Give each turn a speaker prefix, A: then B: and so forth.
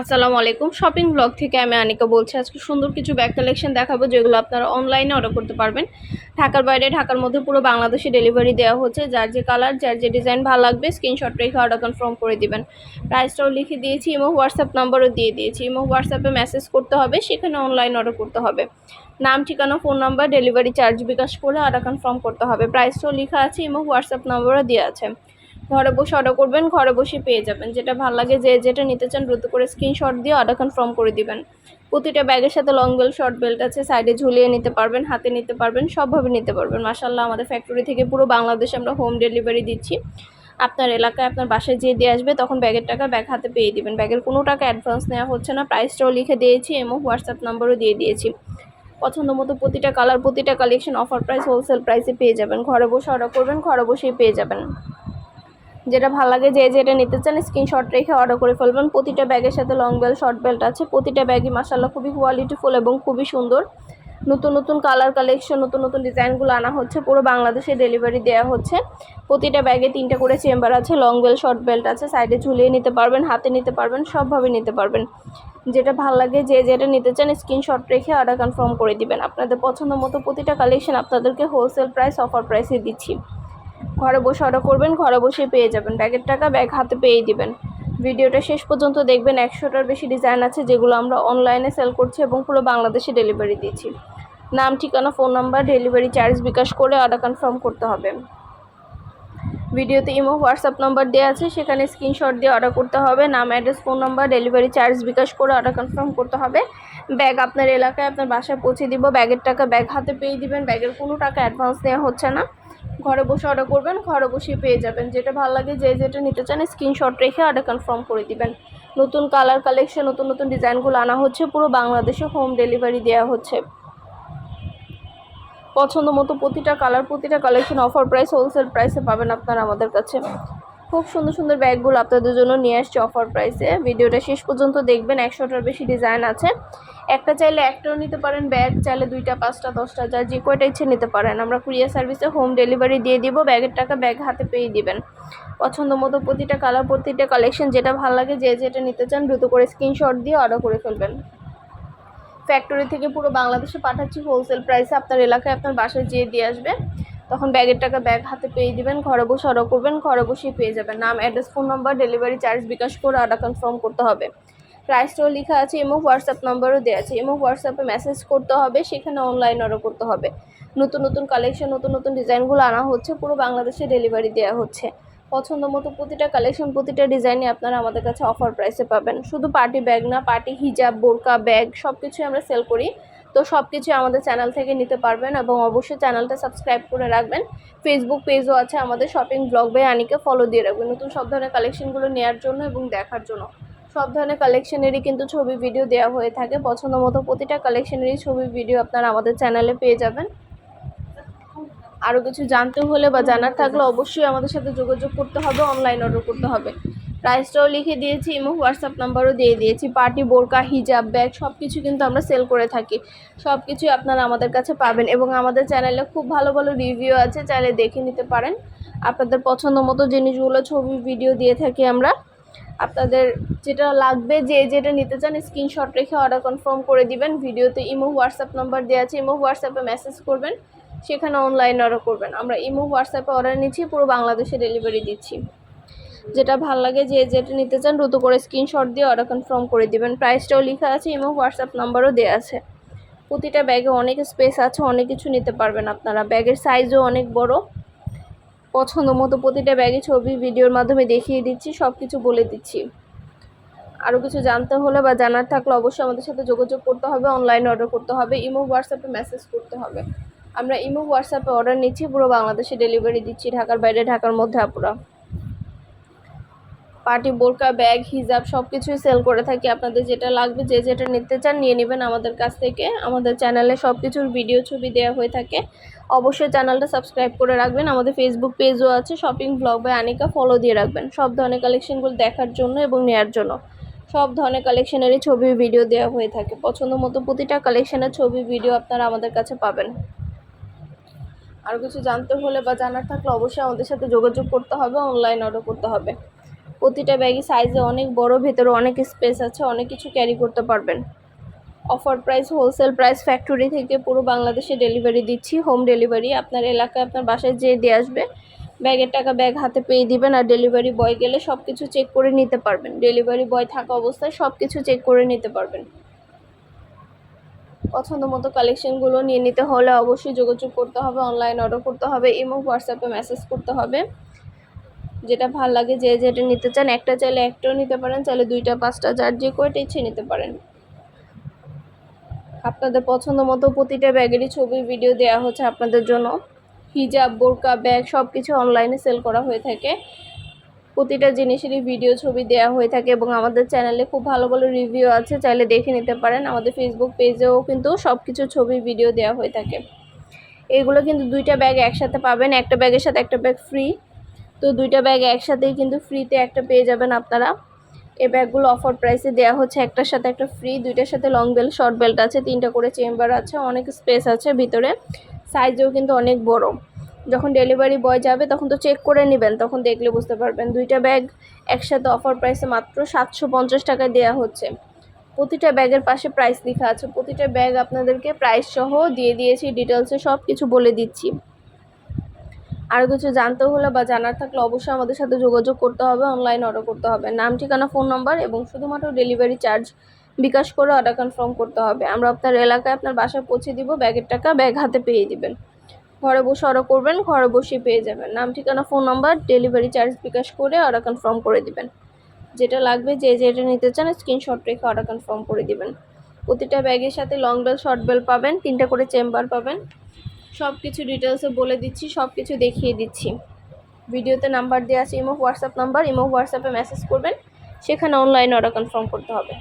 A: আসসালামু আলাইকুম। Shopping blog থেকে আমি আনিকা বলছি, আজকে সুন্দর কিছু ব্যাগ কালেকশন দেখাবো যেগুলো আপনারা অনলাইনে অর্ডার করতে পারবেন। ঢাকার বাইরে, ঢাকার মধ্যে পুরো বাংলাদেশে ডেলিভারি দেওয়া হচ্ছে। যার যে কালার যার যে ডিজাইন ভালো লাগবে স্ক্রিনশট রেখে অর্ডার কনফার্ম করে দিবেন। প্রাইসটাও লিখে দিয়েছি ইমো হোয়াটসঅ্যাপ নাম্বারও দিয়ে দিয়েছি। ইমো হোয়াটসঅ্যাপে মেসেজ করতে হবে, সেখানে অনলাইন অর্ডার করতে হবে। নাম, ঠিকানা phone number delivery charge bKash করে অর্ডার কনফার্ম করতে হবে। প্রাইসটাও লেখা আছে ইমো হোয়াটসঅ্যাপ নাম্বারও দেওয়া আছে। ঘরে বসে অর্ডার করবেন, ঘরে বসে পেয়ে যাবেন। যেটা ভালো লাগে যে যেটা নিতে চান, দ্রুত করে স্ক্রিনশট দিয়ে অর্ডার কনফার্ম করে দিবেন। প্রতিটা ব্যাগের সাথে লং বেল্ট শর্ট বেল্ট আছে সাইডে ঝুলিয়ে নিতে পারবেন, হাতে নিতে পারবেন, সবভাবে নিতে পারবেন। মাসাল্লাহ আমাদের ফ্যাক্টরি থেকে পুরো বাংলাদেশে আমরা হোম ডেলিভারি দিচ্ছি। আপনার এলাকায় আপনার বাসায় যেয়ে দিয়ে আসবে, তখন ব্যাগের টাকা ব্যাগ হাতে পেয়ে দিবেন। ব্যাগের কোনো টাকা অ্যাডভান্স নেওয়া হচ্ছে না। প্রাইসটাও লিখে দিয়েছি, এবং হোয়াটসঅ্যাপ নাম্বারও দিয়ে দিয়েছি। পছন্দ মতো প্রতিটা কালার প্রতিটা কালেকশন অফার প্রাইস হোলসেল প্রাইসে পেয়ে যাবেন। ঘরে বসে অর্ডার করবেন, ঘরে বসেই পেয়ে যাবেন। যেটা ভালো লাগে যে যেটা নিতে চান স্ক্রিনশট রেখে অর্ডার করে ফেলবেন। প্রতিটা ব্যাগের সাথে লং বেল্ট শর্ট বেল্ট আছে। প্রতিটা ব্যাগই মাসাল্লাহ খুবই কোয়ালিটিফুল এবং খুবই সুন্দর। নতুন নতুন কালার কালেকশন নতুন নতুন ডিজাইনগুলো আনা হচ্ছে। পুরো বাংলাদেশে ডেলিভারি দেওয়া হচ্ছে। প্রতিটা ব্যাগে তিনটা করে চেম্বার আছে। লং বেল্ট শর্ট বেল্ট আছে। সাইডে ঝুলিয়ে নিতে পারবেন, হাতে নিতে পারবেন, সবভাবে নিতে পারবেন। যেটা ভালো লাগে যে যেটা নিতে চান স্ক্রিনশট রেখে অর্ডার কনফার্ম করে দিবেন। আপনাদের পছন্দ মতো প্রতিটা কালেকশন আপনাদেরকে হোলসেল প্রাইস অফার প্রাইসে দিচ্ছি। ঘরে বসে অর্ডার করবেন, ঘরে বসে পেয়ে যাবেন। ব্যাগের টাকা ব্যাগ হাতে পেয়ে দিবেন। ভিডিওটা শেষ পর্যন্ত দেখবেন। একশোটার বেশি ডিজাইন আছে যেগুলো আমরা অনলাইনে সেল করছি এবং পুরো বাংলাদেশে ডেলিভারি দিচ্ছি। নাম, ঠিকানা phone number delivery charge bKash করে অর্ডার কনফার্ম করতে হবে। ভিডিওতে ইমো হোয়াটসঅ্যাপ নাম্বার দেওয়া আছে, সেখানে স্ক্রিনশট দিয়ে অর্ডার করতে হবে। নাম address phone number delivery charge bKash করে অর্ডার কনফার্ম করতে হবে। ব্যাগ আপনার এলাকায়, আপনার বাসায় পৌঁছে দিব। ব্যাগের টাকা ব্যাগ হাতে পেয়ে দিবেন। ব্যাগের কোনো টাকা অ্যাডভান্স দেওয়া হচ্ছে না। ঘরে বসে অর্ডার করবেন, ঘরে বসেই পেয়ে যাবেন। যেটা ভালো লাগে, যে যেটা নিতে চান স্ক্রিনশট রেখে অর্ডার কনফার্ম করে দিবেন। নতুন কালার কালেকশন নতুন নতুন ডিজাইনগুলো আনা হচ্ছে, পুরো বাংলাদেশে হোম ডেলিভারি দেওয়া হচ্ছে। পছন্দ মতো প্রতিটা কালার প্রতিটা কালেকশন অফার প্রাইস হোলসেল প্রাইসে পাবেন আপনারা আমাদের কাছে। খুব সুন্দর সুন্দর ব্যাগগুলো আপনাদের জন্য নিয়ে আসছে অফার প্রাইসে ভিডিওটা শেষ পর্যন্ত দেখবেন, একশোটার বেশি ডিজাইন আছে। একটা চাইলে একটাও নিতে পারেন ব্যাগ, চাইলে দুইটা, পাঁচটা, দশটা যার যে কয়টা ইচ্ছে নিতে পারেন। আমরা কুরিয়ার সার্ভিসে হোম ডেলিভারি দিয়ে দিব, ব্যাগের টাকা ব্যাগ হাতে পেয়ে দিবেন। পছন্দ মতো প্রতিটা কালার প্রতিটা কালেকশন যেটা ভালো লাগে, যে যেটা নিতে চান দ্রুত করে স্ক্রিনশট দিয়ে অর্ডার করে ফেলবেন। ফ্যাক্টরি থেকে পুরো বাংলাদেশে পাঠাচ্ছি হোলসেল প্রাইসে আপনার এলাকায় আপনার বাসায় যেয়ে দিয়ে আসবে। তখন ব্যাগের টাকা ব্যাগ হাতে পেয়ে দিবেন, ঘরে বসে অর্ডার করবেন, ঘরে বসেই পেয়ে যাবেন। নাম, address, phone number, delivery charge, bKash করে অর্ডার কনফার্ম করতে হবে। প্রাইসটাও লেখা আছে এমও হোয়াটসঅ্যাপ নাম্বারও দেওয়া আছে। এমও হোয়াটসঅ্যাপে মেসেজ করতে হবে, সেখানে অনলাইন অর্ডার করতে হবে। নতুন নতুন কালেকশন নতুন নতুন ডিজাইনগুলো আনা হচ্ছে, পুরো বাংলাদেশে ডেলিভারি দেওয়া হচ্ছে। পছন্দ মতো প্রতিটা কালেকশন প্রতিটা ডিজাইনে আপনারা আমাদের কাছে অফার প্রাইসে পাবেন। শুধু পার্টি ব্যাগ না পার্টি হিজাব বোরকা ব্যাগ সব কিছুই আমরা সেল করি। তো সব কিছু আমাদের চ্যানেল থেকে নিতে পারবেন এবং অবশ্যই চ্যানেলটা সাবস্ক্রাইব করে রাখবেন। ফেসবুক পেজও আছে আমাদের shopping blog by Anika follow দিয়ে রাখবেন। নতুন সব ধরনের কালেকশনগুলো নেওয়ার জন্য এবং দেখার জন্য। সব ধরনের কালেকশনেরই কিন্তু ছবি ভিডিও দেওয়া হয়ে থাকে। পছন্দ মতো প্রতিটা কালেকশনেরই ছবি ভিডিও আপনারা আমাদের চ্যানেলে পেয়ে যাবেন। আরও কিছু জানতে হলে বা জানার থাকলে অবশ্যই আমাদের সাথে যোগাযোগ করতে হবে অনলাইন অর্ডার করতে হবে। প্রাইসটাও লিখে দিয়েছি, এবং হোয়াটসঅ্যাপ নাম্বারও দিয়ে দিয়েছি। পার্টি, বোরকা, হিজাব, ব্যাগ সব কিছু কিন্তু আমরা সেল করে থাকি। সব কিছুই আপনারা আমাদের কাছে পাবেন, এবং আমাদের চ্যানেলে খুব ভালো ভালো রিভিউ আছে, চাইলে দেখে নিতে পারেন। আপনাদের পছন্দ মতো জিনিসগুলো, ছবি ভিডিও দিয়ে থাকি আমরা। আপনাদের যেটা লাগবে, যে যেটা নিতে চান স্ক্রিনশট রেখে অর্ডার কনফার্ম করে দিবেন। ভিডিওতে ইমো হোয়াটসঅ্যাপ নাম্বার দেওয়া আছে, ইমো হোয়াটসঅ্যাপে মেসেজ করবেন। সেখানে অনলাইন অর্ডার করবেন। আমরা ইমো হোয়াটসঅ্যাপে অর্ডার নিচ্ছি, পুরো বাংলাদেশে ডেলিভারি দিচ্ছি। যেটা ভালো লাগে যে যেটা নিতে চান দ্রুত করে স্ক্রিনশট দিয়ে অর্ডার কনফার্ম করে দিবেন। প্রাইসটাও লেখা আছে ইমো হোয়াটসঅ্যাপ নাম্বারও দেওয়া আছে। প্রতিটা ব্যাগে অনেক স্পেস আছে, অনেক কিছু নিতে পারবেন আপনারা। ব্যাগের সাইজও অনেক বড়। পছন্দ মতো প্রতিটা ব্যাগে ছবি ভিডিওর মাধ্যমে দেখিয়ে দিচ্ছি সব কিছু বলে দিচ্ছি। আরও কিছু জানতে হলে বা জানার থাকলে অবশ্যই আমাদের সাথে যোগাযোগ করতে হবে অনলাইন অর্ডার করতে হবে, ইমো হোয়াটসঅ্যাপে মেসেজ করতে হবে। আমরা ইমো হোয়াটসঅ্যাপে অর্ডার নিচ্ছি, পুরো বাংলাদেশে ডেলিভারি দিচ্ছি, ঢাকার বাইরে, ঢাকার মধ্যে আপুরা। পার্টি, বোরকা, ব্যাগ, হিজাব সব কিছুই সেল করে থাকি। আপনাদের যেটা লাগবে, যে যেটা নিতে চান নিয়ে নেবেন আমাদের কাছ থেকে। আমাদের চ্যানেলে সব কিছুর ভিডিও ছবি দেওয়া হয়ে থাকে। অবশ্যই চ্যানেলটা সাবস্ক্রাইব করে রাখবেন। আমাদের ফেসবুক পেজও আছে shopping blog by Anika follow দিয়ে রাখবেন। সব ধরনের কালেকশনগুলো দেখার জন্য এবং নেওয়ার জন্য। সব ধরনের কালেকশনেরই ছবি ভিডিও দেওয়া হয়ে থাকে। পছন্দ মতো প্রতিটা কালেকশনের ছবি ভিডিও আপনারা আমাদের কাছে পাবেন। আরও কিছু জানতে হলে বা জানার থাকলে অবশ্যই আমাদের সাথে যোগাযোগ করতে হবে অনলাইন অর্ডার করতে হবে। প্রতিটা ব্যাগই সাইজে অনেক বড়, ভেতরে অনেক স্পেস আছে, অনেক কিছু ক্যারি করতে পারবেন। Offer price wholesale price factory থেকে পুরো বাংলাদেশে ডেলিভারি দিচ্ছি হোম ডেলিভারি আপনার এলাকায় আপনার বাসায় যেয়ে দিয়ে আসবে, ব্যাগের টাকা ব্যাগ হাতে পেয়ে দিবেন আর ডেলিভারি বয় গেলে সব কিছু চেক করে নিতে পারবেন। ডেলিভারি বয় থাকা অবস্থায় সব কিছু চেক করে নিতে পারবেন। পছন্দ মতো কালেকশনগুলো নিয়ে নিতে হলে অবশ্যই যোগাযোগ করতে হবে অনলাইন অর্ডার করতে হবে এবং হোয়াটসঅ্যাপে মেসেজ করতে হবে। যেটা ভালো লাগে যে যেটা নিতে চান, একটা চাইলে একটাও নিতে পারেন, চাইলে দুইটা, পাঁচটা, যার যে কয়টা ইচ্ছে নিতে পারেন। আপনাদের পছন্দ মতো প্রতিটা ব্যাগেরই ছবি ভিডিও দেওয়া হচ্ছে আপনাদের জন্য। হিজাব, বোরকা, ব্যাগ সব কিছু অনলাইনে সেল করা হয়ে থাকে। প্রতিটা জিনিসেরই ভিডিও ছবি দেওয়া হয়ে থাকে এবং আমাদের চ্যানেলে খুব ভালো ভালো রিভিউ আছে, চাইলে দেখে নিতে পারেন। আমাদের ফেসবুক পেজেও কিন্তু সব কিছু ছবি ভিডিও দেওয়া হয়ে থাকে। এগুলো কিন্তু দুইটা ব্যাগ একসাথে পাবেন, একটা ব্যাগের সাথে একটা ব্যাগ ফ্রি তো দুইটা ব্যাগ একসাথেই কিন্তু ফ্রিতে একটা পেয়ে যাবেন আপনারা। এই ব্যাগগুলো অফার প্রাইসে দেওয়া হচ্ছে, একটার সাথে একটা ফ্রি দুইটার সাথে লং বেল্ট শর্ট বেল্ট আছে, তিনটা করে চেম্বার আছে, অনেক স্পেস আছে ভিতরে। সাইজও কিন্তু অনেক বড়। যখন ডেলিভারি বয় যাবে, তখন তো চেক করে নেবেন, তখন দেখলে বুঝতে পারবেন। দুইটা ব্যাগ একসাথে অফার প্রাইসে মাত্র সাতশো পঞ্চাশ টাকায় দেওয়া হচ্ছে। প্রতিটা ব্যাগের পাশে প্রাইস লেখা আছে। প্রতিটা ব্যাগ আপনাদেরকে প্রাইস সহ দিয়ে দিয়েছি ডিটেলসে সব কিছু বলে দিচ্ছি। আরও কিছু জানতে হলে বা জানার থাকলে অবশ্যই আমাদের সাথে যোগাযোগ করতে হবে অনলাইন অর্ডার করতে হবে। নাম, ঠিকানা ফোন নম্বর এবং শুধুমাত্র ডেলিভারি চার্জ বিকাশ করে অর্ডার কনফার্ম করতে হবে। আমরা আপনার এলাকায় আপনার বাসায় পৌঁছে দিব ব্যাগের টাকা ব্যাগ হাতে পেয়ে দিবেন। ঘরে বসে অর্ডার করবেন, ঘরে বসে পেয়ে যাবেন। নাম, ঠিকানা phone number delivery charge bKash করে অর্ডার কনফার্ম করে দিবেন। যেটা লাগবে, যে যেটা নিতে চান স্ক্রিনশট রেখে অর্ডার কনফার্ম করে দিবেন। প্রতিটা ব্যাগের সাথে লং বেল শর্ট বেল পাবেন, তিনটা করে চেম্বার পাবেন। সব কিছু ডিটেলসে বলে দিচ্ছি সব কিছু দেখিয়ে দিচ্ছি। ভিডিওতে নাম্বার দেওয়া আছে ইমো হোয়াটসঅ্যাপ নাম্বার ইমো হোয়াটসঅ্যাপে মেসেজ করবেন, সেখানে অনলাইন অর্ডার কনফার্ম করতে হবে।